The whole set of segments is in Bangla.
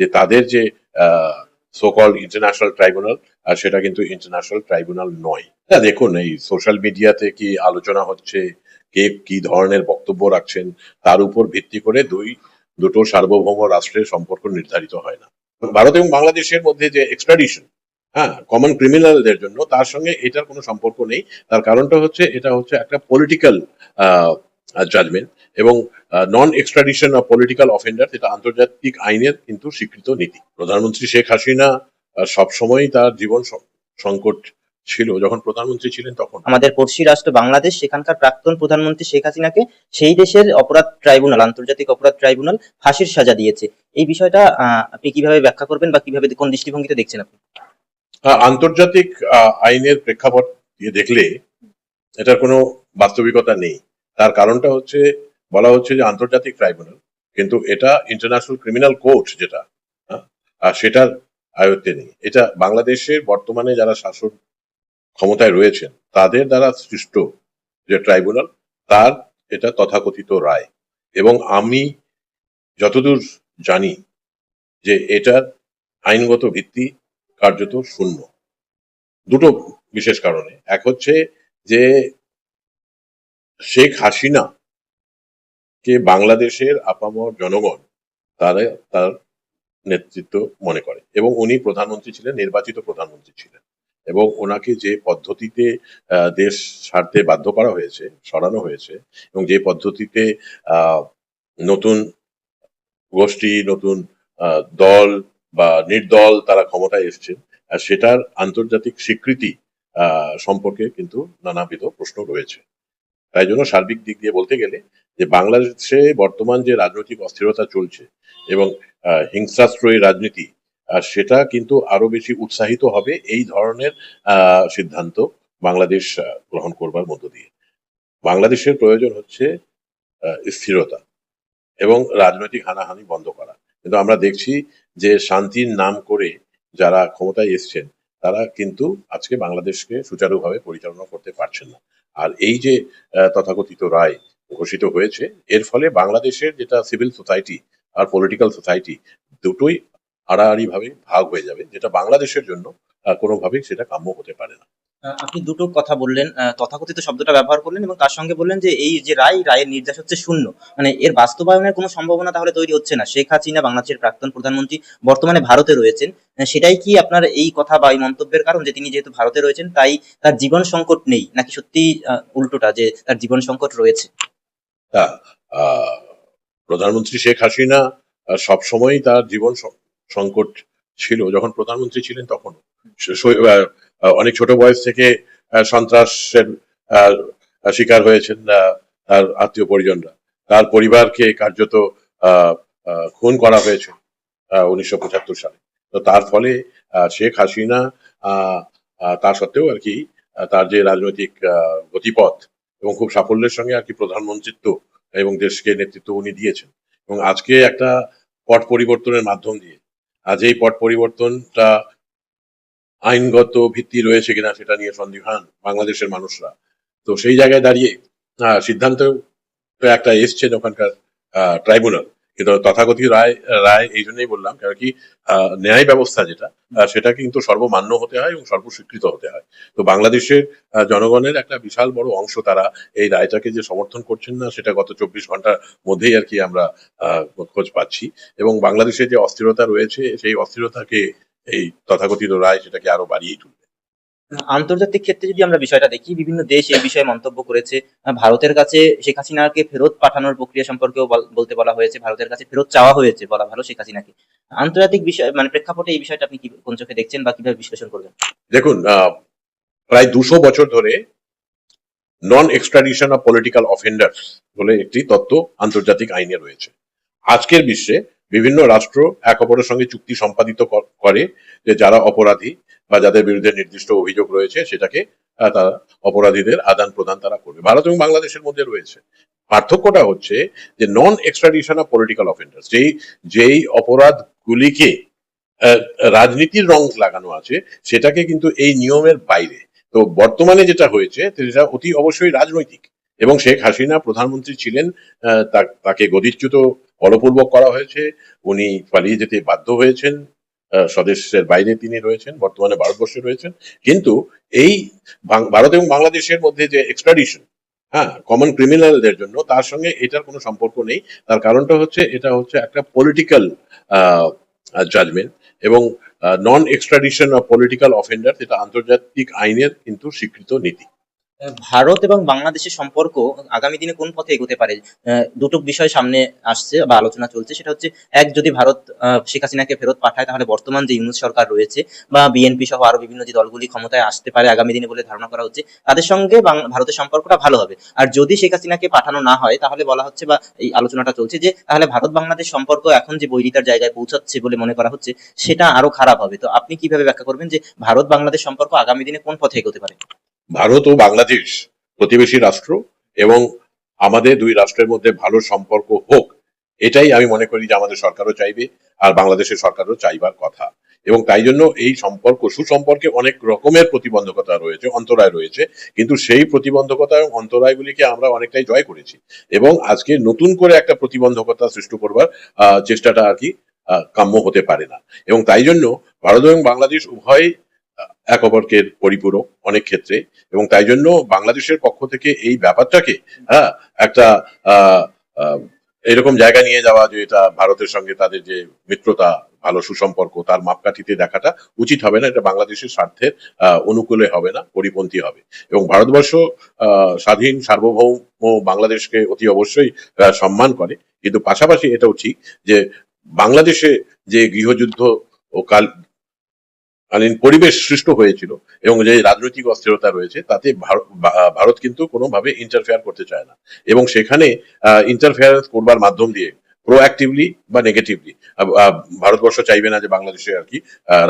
যে তাদের যে সোকল ইন্টারন্যাশনাল ট্রাইব্যুনাল আর সেটা কিন্তু ইন্টারন্যাশনাল ট্রাইব্যুনাল নয়। হ্যাঁ দেখুন, এই সোশ্যাল মিডিয়াতে কি আলোচনা হচ্ছে, কে কি ধরনের বক্তব্য রাখছেন, তার উপর ভিত্তি করে দুই, দুটো সার্বভৌম রাষ্ট্রের সম্পর্ক নির্ধারিত হয় না। ভারত এবং বাংলাদেশের মধ্যে যে এক্সট্রাডিশন হ্যাঁ কমন ক্রিমিনালদের জন্য, তার সঙ্গে এটার কোনো সম্পর্ক নেই। তার কারণটা হচ্ছে, এটা হচ্ছে একটা পলিটিক্যাল জাজমেন্ট এবং non extradition of political offender এটা আন্তর্জাতিক আইনের কিন্তু স্বীকৃত নীতি। প্রধানমন্ত্রী শেখ হাসিনা সব সময় তার জীবন সংকট ছিল। যখন প্রধানমন্ত্রী ছিলেন তখন। আমাদের পড়শি রাষ্ট্র বাংলাদেশ সেখানকার প্রাক্তন প্রধানমন্ত্রী শেখ হাসিনাকে সেই দেশের অপরাধ ট্রাইব্যুনাল আন্তর্জাতিক অপরাধ ট্রাইব্যুনাল ফাঁসির সাজা দিয়েছে। এই বিষয়টা আপনি কীভাবে ব্যাখ্যা করবেন বা কীভাবে কোন দৃষ্টিভঙ্গিতে দেখছেন আপনি? আন্তর্জাতিক আইনের প্রেক্ষাপট দিয়ে দেখলে এটার কোনো বাস্তবিকতা নেই। তার কারণটা হচ্ছে বলা হচ্ছে যে আন্তর্জাতিক ট্রাইব্যুনাল কিন্তু এটা ইন্টারন্যাশনাল ক্রিমিনাল কোর্ট যেটা হ্যাঁ, আর সেটার আয়ত্তে নেই। এটা বাংলাদেশের বর্তমানে যারা শাসন ক্ষমতায় রয়েছেন তাদের দ্বারা সৃষ্ট যে ট্রাইব্যুনাল তার এটা তথাকথিত রায়। এবং আমি যতদূর জানি যে এটার আইনগত ভিত্তি কার্যত শূন্য। দুটো বিশেষ কারণে। এক হচ্ছে যে শেখ হাসিনা কে বাংলাদেশের আপামর জনগণ, তারা, তার নেতৃত্ব মনে করে। এবং উনি প্রধানমন্ত্রী ছিলেন, নির্বাচিত প্রধানমন্ত্রী ছিলেন। এবং ওনাকে যে পদ্ধতিতে দেশ ছাড়তে বাধ্য করা হয়েছে, সরানো হয়েছে, এবং যে পদ্ধতিতে নতুন গোষ্ঠী, নতুন দল বা নির্দল তারা ক্ষমতায় এসছেন সেটার আন্তর্জাতিক স্বীকৃতি সম্পর্কে কিন্তু নানাবিধ প্রশ্ন রয়েছে। তাই জন্য সার্বিক দিক দিয়ে বলতে গেলে যে বাংলাদেশে বর্তমান যে রাজনৈতিক অস্থিরতা চলছে এবং হিংসাশ্রয়ী রাজনীতি সেটা কিন্তু আরও বেশি উৎসাহিত হবে এই ধরনের সিদ্ধান্ত বাংলাদেশ গ্রহণ করবার মধ্য দিয়ে। বাংলাদেশের প্রয়োজন হচ্ছে স্থিরতা এবং রাজনৈতিক হানাহানি বন্ধ করা। কিন্তু আমরা দেখছি যে শান্তির নাম করে যারা ক্ষমতায় এসছেন, তারা কিন্তু আজকে বাংলাদেশকে সুচারুভাবে পরিচালনা করতে পারছেন না। আর এই যে তথাকথিত রায় ঘোষিত হয়েছে। এর ফলে বাংলাদেশের যেটা সিভিল সোসাইটি আর পলিটিক্যাল সোসাইটি দুটোই আড়াআড়ি ভাবে ভাগ হয়ে যাবে যেটা বাংলাদেশের জন্য আহ, কোনোভাবেই সেটা কাম্য হতে পারে না। আপনি দুটো কথা বললেন তথাকথিত শব্দটা ব্যবহার করলেন এবং তার সঙ্গে বললেন যে এই যে রায় রায়ের নির্দেশ হচ্ছে শূন্য। মানে এর বাস্তবায়নের কোনো সম্ভাবনা তাহলে তৈরি হচ্ছে না। শেখ হাসিনা বাংলাদেশের প্রাক্তন প্রধানমন্ত্রী বর্তমানে ভারতে রয়েছেন। সেটাই কি আপনার এই কথা বা এই মন্তব্যের কারণ যে তিনি যেহেতু ভারতে রয়েছেন তাই তার জীবন সংকট নেই? নাকি সত্যি উল্টোটা যে তার জীবন সংকট রয়েছে? প্রধানমন্ত্রী শেখ হাসিনা সব সময় তার জীবন সংকট ছিল। যখন প্রধানমন্ত্রী ছিলেন তখন। অনেক ছোট বয়স থেকে সন্ত্রাসের শিকার হয়েছেন তার আত্মীয় পরিজনরা। তার পরিবারকে কার্যত খুন করা হয়েছে উনিশশো পঁচাত্তর সালে। তো তার ফলে শেখ হাসিনা তা সত্ত্বেও আর কি তার যে রাজনৈতিক গতিপথ এবং খুব সাফল্যের সঙ্গে আর কি প্রধানমন্ত্রিত্ব এবং দেশকে নেতৃত্ব উনি দিয়েছেন। এবং আজকে একটা পট পরিবর্তনের মাধ্যম দিয়ে, আজ এই পট পরিবর্তনটা আইনগত ভিত্তি রয়েছে কিনা সেটা নিয়ে সন্দিহান বাংলাদেশের মানুষরা। তো সেই জায়গায় দাঁড়িয়ে সিদ্ধান্ত একটা এসছেন ওখানকার ট্রাইব্যুনাল। কিন্তু তথাকথিত রায় রায় এই জন্যই বললাম কারণ কি ন্যায় ব্যবস্থা যেটা সেটা কিন্তু সর্বমান্য হতে হয় এবং সর্বস্বীকৃত হতে হয়। তো বাংলাদেশের জনগণের একটা বিশাল বড় অংশ তারা এই রায়টাকে যে সমর্থন করছেন না, সেটা গত চব্বিশ ঘণ্টার মধ্যেই আর কি আমরা খোঁজ পাচ্ছি। এবং বাংলাদেশে যে অস্থিরতা রয়েছে, সেই অস্থিরতাকে এই তথাকথিত রায় সেটাকে আরও বাড়িয়ে তুলবে। আন্তর্জাতিক ক্ষেত্রে যদি আমরা বিষয়টা দেখি, বিভিন্ন দেশ এই বিষয়ে মন্তব্য করেছে ভারতের কাছে শেখ হাসিনাকে ফেরত পাঠানোর প্রক্রিয়া সম্পর্কেও বল- বলতে বলা হয়েছে, ভারতের কাছে ফেরত চাওয়া হয়েছে বলা ভালো শেখ হাসিনাকে। আন্তর্জাতিক বিষয় মানে প্রেক্ষাপটে এই বিষয়টা আপনি কি, কোন চোখে দেখছেন বা কীভাবে বিশ্লেষণ করবেন? দেখুন প্রায় দুশো বছর ধরে non extradition of political offenders বলে একটি তত্ত্ব আন্তর্জাতিক আইনে রয়েছে। আজকের বিশ্বে বিভিন্ন রাষ্ট্র এক অপরের সঙ্গে চুক্তি সম্পাদিত করে যে যারা অপরাধী বা যাদের বিরুদ্ধে নির্দিষ্ট অভিযোগ রয়েছে সেটাকে তারা অপরাধীদের আদান প্রদান তারা করবে। ভারত এবং বাংলাদেশের মধ্যে রয়েছে। পার্থক্যটা হচ্ছে যে non extradition of political offenders যেই যেই অপরাধগুলিকে রাজনীতির রং লাগানো আছে, সেটাকে কিন্তু এই নিয়মের বাইরে। তো বর্তমানে যেটা হয়েছে, সেটা অতি অবশ্যই রাজনৈতিক। এবং শেখ হাসিনা প্রধানমন্ত্রী ছিলেন তাকে গদিচ্যুত বলপূর্বক করা হয়েছে। উনি পালিয়ে যেতে বাধ্য হয়েছেন। স্বদেশের বাইরে তিনি রয়েছেন, বর্তমানে ভারতবর্ষে রয়েছেন। কিন্তু এই ভারত এবং বাংলাদেশের মধ্যে যে এক্সট্রাডিশন হ্যাঁ কমন ক্রিমিনালদের জন্য, তার সঙ্গে এটার কোনো সম্পর্ক নেই। তার কারণটা হচ্ছে, এটা হচ্ছে একটা পলিটিক্যাল জাজমেন্ট এবং non extradition of political offender এটা আন্তর্জাতিক আইনের কিন্তু স্বীকৃত নীতি। ভারত এবং বাংলাদেশের সম্পর্ক আগামী দিনে কোন পথে এগোতে পারে? দুটো বিষয় সামনে আসছে বা আলোচনা চলছে। সেটা হচ্ছে, এক, যদি ভারত শেখ হাসিনাকে ফেরত পাঠায়, তাহলে বর্তমান যে ইউনুস সরকার রয়েছে বা বিএনপি সহ আরও বিভিন্ন যে দলগুলি ক্ষমতায় আসতে পারে আগামী দিনে বলে ধারণা করা হচ্ছে, তাদের সঙ্গে ভারতের সম্পর্কটা ভালো হবে। আর যদি শেখ হাসিনাকে পাঠানো না হয়, তাহলে বলা হচ্ছে বা এই আলোচনাটা চলছে যে, তাহলে ভারত বাংলাদেশ সম্পর্ক এখন যে বৈরিতার জায়গায় পৌঁছাচ্ছে বলে মনে করা হচ্ছে, সেটা আরও খারাপ হবে। তো আপনি কীভাবে ব্যাখ্যা করবেন যে ভারত বাংলাদেশ সম্পর্ক আগামী দিনে কোন পথে এগোতে পারে? ভারত ও বাংলাদেশ প্রতিবেশী রাষ্ট্র এবং আমাদের দুই রাষ্ট্রের মধ্যে ভালো সম্পর্ক হোক, এটাই আমি মনে করি যে আমাদের সরকারও চাইবে আর বাংলাদেশের সরকারও চাইবার কথা। এবং তাই জন্য এই সম্পর্ক, সুসম্পর্কে অনেক রকমের প্রতিবন্ধকতা রয়েছে, অন্তরায় রয়েছে, কিন্তু সেই প্রতিবন্ধকতা এবং অন্তরায়গুলিকে আমরা অনেকটাই জয় করেছি। এবং আজকে নতুন করে একটা প্রতিবন্ধকতা সৃষ্টি করবার চেষ্টাটা আর কি কাম্য হতে পারে না। এবং তাই জন্য ভারত এবং বাংলাদেশ উভয় এক অপরকের পরিপূরক অনেক ক্ষেত্রে এবং তাই জন্য বাংলাদেশের পক্ষ থেকে এই ব্যাপারটাকে হ্যাঁ একটা এরকম জায়গা নিয়ে যাওয়া যে এটা ভারতের সঙ্গে তাদের যে মিত্রতা, ভালো সুসম্পর্ক, তার মাপকাঠিতে দেখাটা উচিত হবে না। এটা বাংলাদেশের স্বার্থের অনুকূলে হবে না, পরিপন্থী হবে। এবং ভারতবর্ষ স্বাধীন, সার্বভৌম বাংলাদেশকে অতি অবশ্যই সম্মান করে। কিন্তু পাশাপাশি এটাও ঠিক যে বাংলাদেশে যে গৃহযুদ্ধ ও কাল কালীন পরিবেশ সৃষ্ট হয়েছিল এবং যে রাজনৈতিক অস্থিরতা রয়েছে, তাতে ভারত কিন্তু কোনোভাবে ইন্টারফেয়ার করতে চায় না। এবং সেখানে ইন্টারফেয়ারেন্স করবার মাধ্যম দিয়ে প্রোঅ্যাক্টিভলি বা নেগেটিভলি ভারতবর্ষ চাইবে না যে বাংলাদেশে আর কি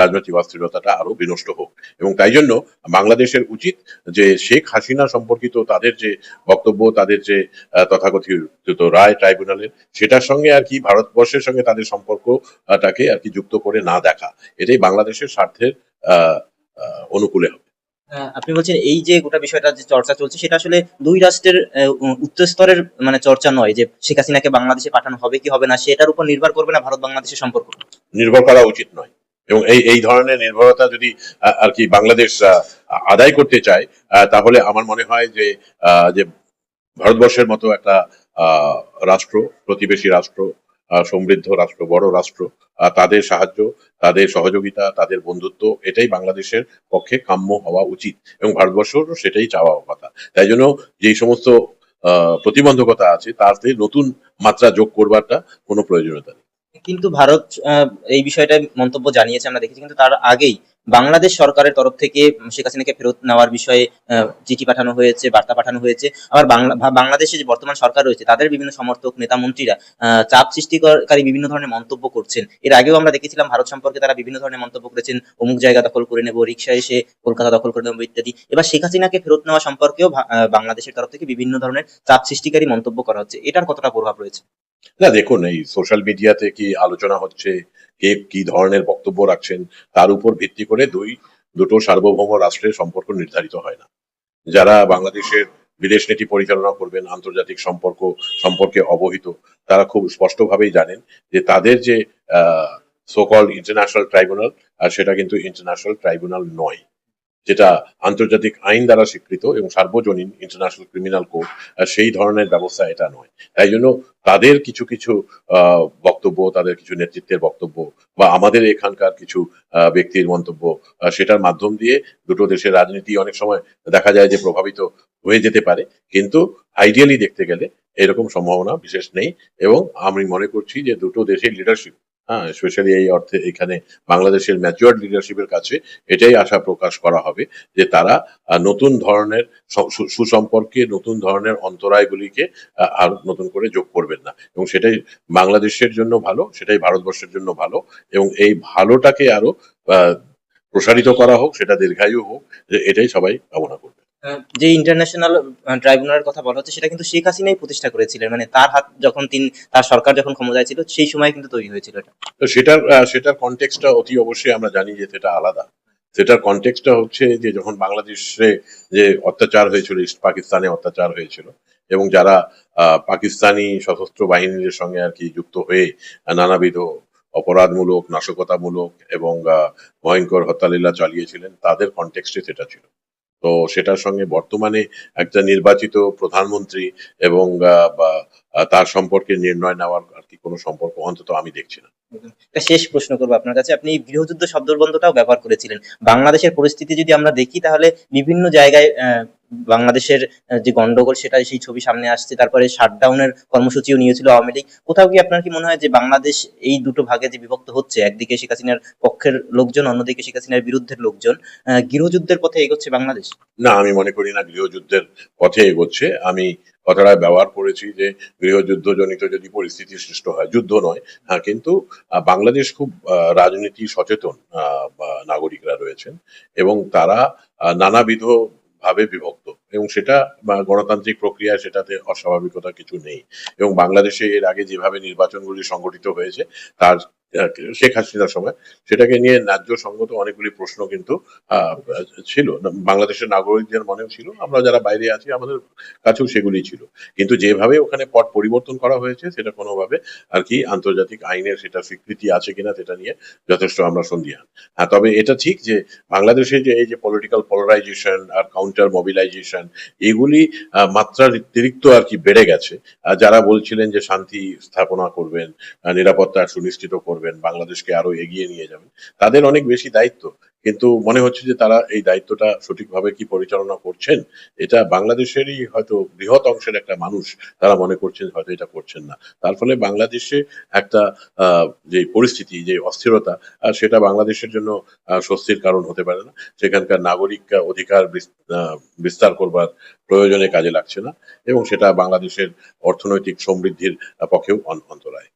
রাজনৈতিক অস্থিরতাটা আরও বিনষ্ট হোক। এবং তাই জন্য বাংলাদেশের উচিত যে শেখ হাসিনা সম্পর্কিত তাদের যে বক্তব্য, তাদের যে তথাকথিত রায় ট্রাইব্যুনালের, সেটার সঙ্গে আর কি ভারতবর্ষের সঙ্গে তাদের সম্পর্কটাকে আর কি যুক্ত করে না দেখা। এটাই বাংলাদেশের স্বার্থের অনুকূলে হবে। আপনি বলছেন এই যে গোটা বিষয়টা যে চর্চা চলছে, সেটা আসলে দুই রাষ্ট্রের উচ্চ স্তরের মানে চর্চা নয় যে শেখ হাসিনাকে বাংলাদেশে পাঠানো হবে কি হবে না, সেটার উপর নির্ভর করবে না ভারত বাংলাদেশের সম্পর্ক। নির্ভর করা উচিত নয়। এবং এই এই ধরনের নির্ভরতা যদি আর কি বাংলাদেশ আদায় করতে চায় তাহলে আমার মনে হয় যে যে ভারতবর্ষের মতো একটা রাষ্ট্র, প্রতিবেশী রাষ্ট্র সমৃদ্ধ রাষ্ট্র, বড় রাষ্ট্র তাদের সাহায্য, তাদের সহযোগিতা, তাদের বন্ধুত্ব, এটাই বাংলাদেশের পক্ষে কাম্য হওয়া উচিত এবং ভারতবর্ষেরও সেটাই চাওয়া কথা। তাই জন্য যেই সমস্ত প্রতিবন্ধকতা আছে, তাতে নতুন মাত্রা যোগ করবারটা কোনো প্রয়োজনীয়তা নেই। কিন্তু ভারত এই বিষয়টা মন্তব্য জানিয়েছে, আমরা দেখেছি, কিন্তু তার আগেই বাংলাদেশ সরকারের তরফ থেকে শেখ হাসিনাকে ফেরত নেওয়ার বিষয়ে চিঠি পাঠানো হয়েছে, বার্তা পাঠানো হয়েছে। আবার বাংলা বাংলাদেশে যে বর্তমান সরকার রয়েছে, তাদের বিভিন্ন সমর্থক, নেতা মন্ত্রীরা চাপ সৃষ্টিকারী বিভিন্ন ধরনের মন্তব্য করছেন। এর আগেও আমরা দেখেছিলাম ভারত সম্পর্কে তারা বিভিন্ন ধরনের মন্তব্য করেছেন। অমুক জায়গা দখল করে নেব রিক্সা এসে কলকাতা দখল করে নেব, ইত্যাদি। এবার শেখ হাসিনাকে ফেরত নেওয়া সম্পর্কেও বাংলাদেশের তরফ থেকে বিভিন্ন ধরনের চাপ সৃষ্টিকারী মন্তব্য করা হচ্ছে। এটার কতটা প্রভাব রয়েছে? না, দেখুন, এই সোশ্যাল মিডিয়াতে কি আলোচনা হচ্ছে, কে কি ধরনের বক্তব্য রাখছেন, তার উপর ভিত্তি করে দুই, দুটো সার্বভৌম রাষ্ট্রের সম্পর্ক নির্ধারিত হয় না। যারা বাংলাদেশের বিদেশ নীতি পরিচালনা করবেন, আন্তর্জাতিক সম্পর্ক সম্পর্কে অবহিত, তারা খুব স্পষ্টভাবেই জানেন যে তাদের যে সোকল ইন্টারন্যাশনাল ট্রাইব্যুনাল সেটা কিন্তু ইন্টারন্যাশনাল ট্রাইব্যুনাল নয়। যেটা আন্তর্জাতিক আইন দ্বারা স্বীকৃত এবং সার্বজনীন ইন্টারন্যাশনাল ক্রিমিনাল কোড সেই ধরনের ব্যবস্থা এটা নয়। তাই জন্য তাদের কিছু কিছু বক্তব্য, তাদের কিছু নেতৃত্বের বক্তব্য বা আমাদের এখানকার কিছু ব্যক্তির মন্তব্য সেটার মাধ্যম দিয়ে দুটো দেশের রাজনীতি অনেক সময় দেখা যায় যে প্রভাবিত হয়ে যেতে পারে। কিন্তু আইডিয়ালি দেখতে গেলে এরকম সম্ভাবনা বিশেষ নেই এবং আমি মনে করছি যে দুটো দেশের লিডারশিপ হ্যাঁ স্পেশালি এই অর্থে এখানে বাংলাদেশের ম্যাচিওর লিডারশিপের কাছে এটাই আশা প্রকাশ করা হবে যে তারা নতুন ধরনের সুসম্পর্কে নতুন ধরনের অন্তরায়গুলিকে আর নতুন করে যোগ করবেন না। এবং সেটাই বাংলাদেশের জন্য ভালো, সেটাই ভারতবর্ষের জন্য ভালো এবং এই ভালোটাকে আরও প্রসারিত করা হোক, সেটা দীর্ঘায়ু হোক, এটাই সবাই কামনা করবে। যে ইন্টারন্যাশনাল ট্রাইব্যুনালের কথা বলা হচ্ছে, সেটা কিন্তু শেখ হাসিনাই প্রতিষ্ঠা করেছিলেন। মানে তার হাত যখন তিনি, তার সরকার যখন ক্ষমতায় ছিল, সেই সময় কিন্তু তৈরি হয়েছিল এটা। তো সেটার সেটার কনটেক্সটটা অতি অবশ্যই আমরা জানি যে সেটা আলাদা। সেটার কনটেক্সটটা হচ্ছে যে যখন বাংলাদেশে যে অত্যাচার হয়েছিল, ইস্ট পাকিস্তানে অত্যাচার হয়েছিল, এবং যারা পাকিস্তানি সশস্ত্র বাহিনীর সঙ্গে আর কি যুক্ত হয়ে নানাবিধ অপরাধমূলক, নাশকতামূলক এবং ভয়ঙ্কর হত্যালীলা চালিয়েছিলেন, তাদের কনটেক্সটে সেটা ছিল। তো সেটার সঙ্গে বর্তমানে একটা নির্বাচিত প্রধানমন্ত্রী এবং তার সম্পর্কে নির্ণয় নেওয়ার আর কি কোনো সম্পর্ক অন্তত আমি দেখছি না। শেষ প্রশ্ন করব আপনার কাছে। আপনি গৃহযুদ্ধ শব্দবন্ধটাও ব্যবহার করেছিলেন। বাংলাদেশের পরিস্থিতি যদি আমরা দেখি, তাহলে বিভিন্ন জায়গায় বাংলাদেশের যে গন্ডগোল সেটা সেই ছবি সামনে আসছে, তারপরে শাটডাউনের কর্মসূচিও নিয়েছিল আওয়ামী লীগ। কোথাও কি আপনার কি মনে হয় যে বাংলাদেশ এই দুটো ভাগে যে বিভক্ত হচ্ছে, একদিকে শেখ হাসিনার পক্ষের লোকজন, অন্যদিকে শেখ হাসিনার বিরুদ্ধের লোকজন গৃহযুদ্ধের পথে এগোচ্ছে বাংলাদেশ? না, আমি মনে করি না গৃহযুদ্ধের পথে এগোচ্ছে। আমি কথাটা ব্যবহার করেছি যে গৃহযুদ্ধজনিত যদি পরিস্থিতি সৃষ্ট হয়, যুদ্ধ নয় হ্যাঁ কিন্তু বাংলাদেশ খুব রাজনীতি সচেতন নাগরিকরা রয়েছেন এবং তারা নানাবিধ ভাবে বিভক্ত। এবং সেটা গণতান্ত্রিক প্রক্রিয়া সেটাতে অস্বাভাবিকতা কিছু নেই। এবং বাংলাদেশে এর আগে যেভাবে নির্বাচনগুলি সংগঠিত হয়েছে, তার শেখ হাসিনার সময়। সেটাকে নিয়ে ন্যায্য সঙ্গত অনেকগুলি প্রশ্ন কিন্তু ছিল। বাংলাদেশের নাগরিকদের মনেও ছিল। আমরা যারা বাইরে আছি, আমাদের কাছেও সেগুলি ছিল। কিন্তু যেভাবে ওখানে পট পরিবর্তন করা হয়েছে, সেটা কোনোভাবে আর কি আন্তর্জাতিক আইনের সেটা স্বীকৃতি আছে কিনা, সেটা নিয়ে যথেষ্ট আমরা সন্দিহান। হ্যাঁ তবে এটা ঠিক যে বাংলাদেশে যে এই যে পলিটিক্যাল পোলারাইজেশন আর কাউন্টার মোবিলাইজেশন এগুলি অতিরিক্ত আর কি বেড়ে গেছে। যারা বলছিলেন যে শান্তি স্থাপনা করবেন নিরাপত্তা সুনিশ্চিত করবেন বাংলাদেশকে আরও এগিয়ে নিয়ে যাবেন। তাদের অনেক বেশি দায়িত্ব। কিন্তু মনে হচ্ছে যে তারা এই দায়িত্বটা সঠিকভাবে কি পরিচালনা করছেন, এটা বাংলাদেশেরই হয়তো বৃহৎ অংশের একটা মানুষ তারা মনে করছেন, হয়তো এটা করছেন না। তার ফলে বাংলাদেশে একটা যে পরিস্থিতি, যে অস্থিরতা সেটা বাংলাদেশের জন্য স্বস্তির কারণ হতে পারে না। সেখানকার নাগরিক অধিকার বিস্তার করবার প্রয়োজনে কাজে লাগছে না এবং সেটা বাংলাদেশের অর্থনৈতিক সমৃদ্ধির পক্ষেও অন্তরায়।